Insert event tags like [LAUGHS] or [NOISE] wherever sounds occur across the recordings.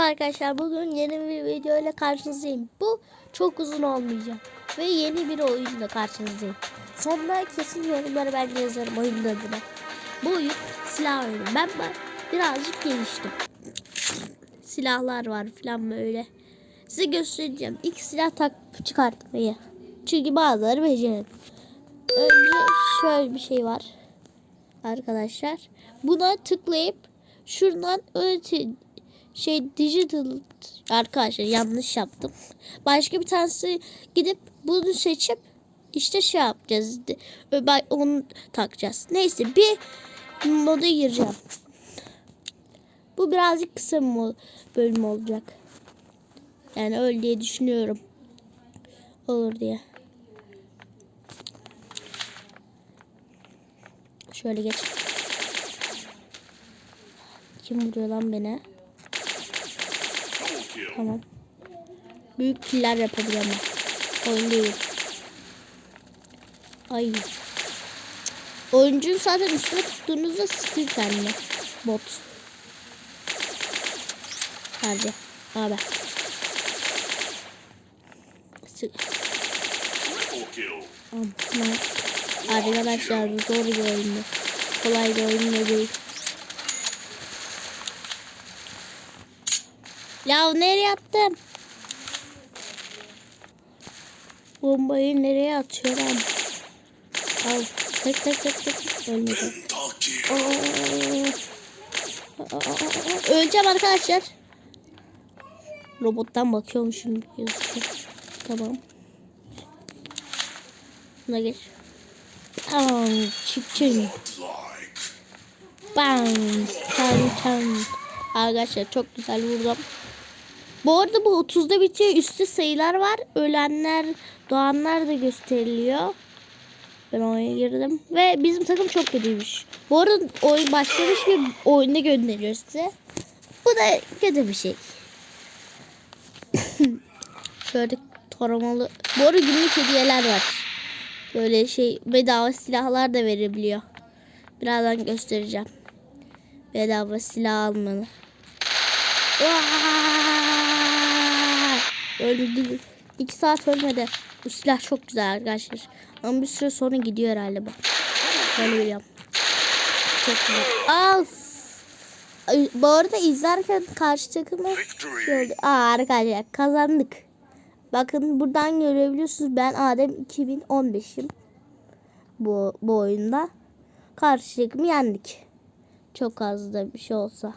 Arkadaşlar bugün yeni bir video ile karşınızdayım. Bu çok uzun olmayacak. Ve yeni bir oyunla karşınızdayım. Sonunda kesin yorumları ben de yazarım oyunun adına. Bu oyun silah oyunu. Ben birazcık geliştim. Silahlar var falan böyle. Size göstereceğim. İlk silah tak çıkartmayı. Çünkü bazıları becerir. Önce şöyle bir şey var. Arkadaşlar. Buna tıklayıp şuradan öte şey digital arkadaşlar yanlış yaptım. Başka bir tanesi gidip bunu seçip işte şey yapacağız. Ben onu takacağız. Neyse bir moda gireceğim. Bu birazcık kısa bir bölüm olacak. Yani öyle diye düşünüyorum. Olur diye. Şöyle geç. Kim vuruyor lan beni? Tamam. Büyük killer yapabilirim. Oyun değil. Ay. Oyuncuyu zaten üstüne tuttuğunuzda sıkıyor kendini. Bot. Hadi. Abi. Sık. Aman. Arkadaşlar bu zor bir oyundu. Kolay bir oyun değil. Ya nereye attım? Bombayı nereye atıyorum? Al. Tek tek tek tek. Ölmedi. Öleceğim arkadaşlar. Robottan bakıyormuşum gözüküyor. Tamam. Buna geç. Tamam. Like. Bam. Tan tan. Arkadaşlar çok güzel vurdum. Bu arada bu 30'da bitiyor. Üstte sayılar var. Ölenler, doğanlar da gösteriliyor. Ben oyuna girdim. Ve bizim takım çok kötüymüş. Bu arada oyun başlamış bir oyunda gönderiyor size. Bu da kötü bir şey. [LAUGHS] Şöyle taramalı. Bu arada günlük hediyeler var. Böyle şey bedava silahlar da verebiliyor. Birazdan göstereceğim. Bedava silah almanı. Vay! Öldü. İki saat ölmedi. Bu silah çok güzel arkadaşlar. Ama bir süre sonra gidiyor herhalde bu. Böyle biliyorum. Çok güzel. Al. Bu arada izlerken karşı takımı Victory. şöyle. Aa arkadaşlar kazandık. Bakın buradan görebiliyorsunuz. Ben Adem 2015'im. Bu, bu oyunda. Karşı takımı yendik. Çok az da bir şey olsa.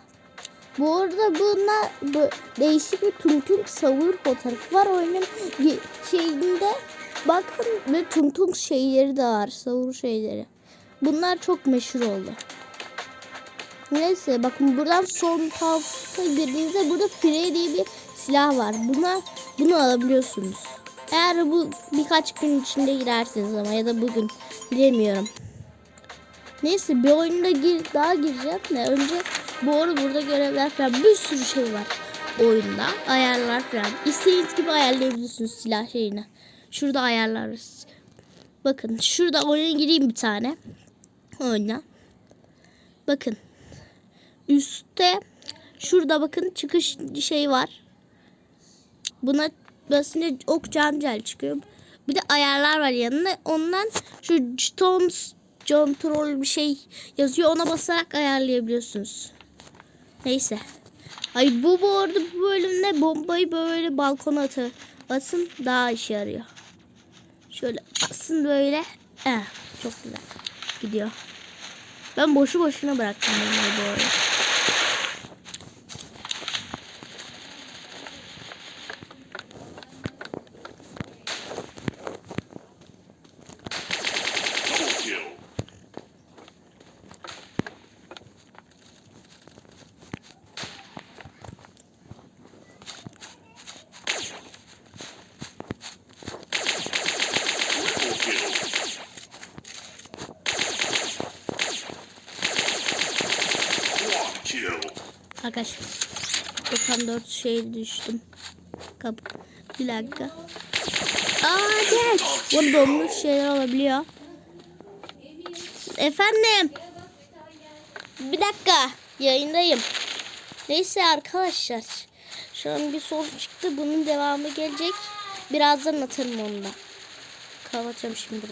Bu arada bunda bu değişik bir tung tung savur fotoğrafı var oyunun şeyinde. Bakın ve tung tung şeyleri de var. Savur şeyleri. Bunlar çok meşhur oldu. Neyse bakın buradan son tavsiye girdiğinizde burada Frey diye bir silah var. Buna bunu alabiliyorsunuz. Eğer bu birkaç gün içinde girerseniz ama ya da bugün bilemiyorum. Neyse bir oyunda gir, daha gireceğim de önce bu arada burada görevler falan bir sürü şey var oyunda. Ayarlar falan. İstediğiniz gibi ayarlayabiliyorsunuz silah şeyini. Şurada ayarlarız. Bakın şurada oyuna gireyim bir tane. Oyuna. Bakın. Üstte şurada bakın çıkış şey var. Buna basınca ok cancel çıkıyor. Bir de ayarlar var yanında. Ondan şu Stones John Troll bir şey yazıyor. Ona basarak ayarlayabiliyorsunuz. Neyse. Ay bu bu arada bu bölümde bombayı böyle balkona atı, atın daha işe yarıyor. Şöyle basın böyle. Eh, çok güzel. Gidiyor. Ben boşu boşuna bıraktım bombayı bu arada. Arkadaşlar 94 şey düştüm. Kap bir dakika. Aa gel. Bu donmuş şeyler olabiliyor. Efendim. Bir dakika. Yayındayım. Neyse arkadaşlar. Şu an bir soru çıktı. Bunun devamı gelecek. Birazdan atarım onu da. Kapatıyorum şimdi burada.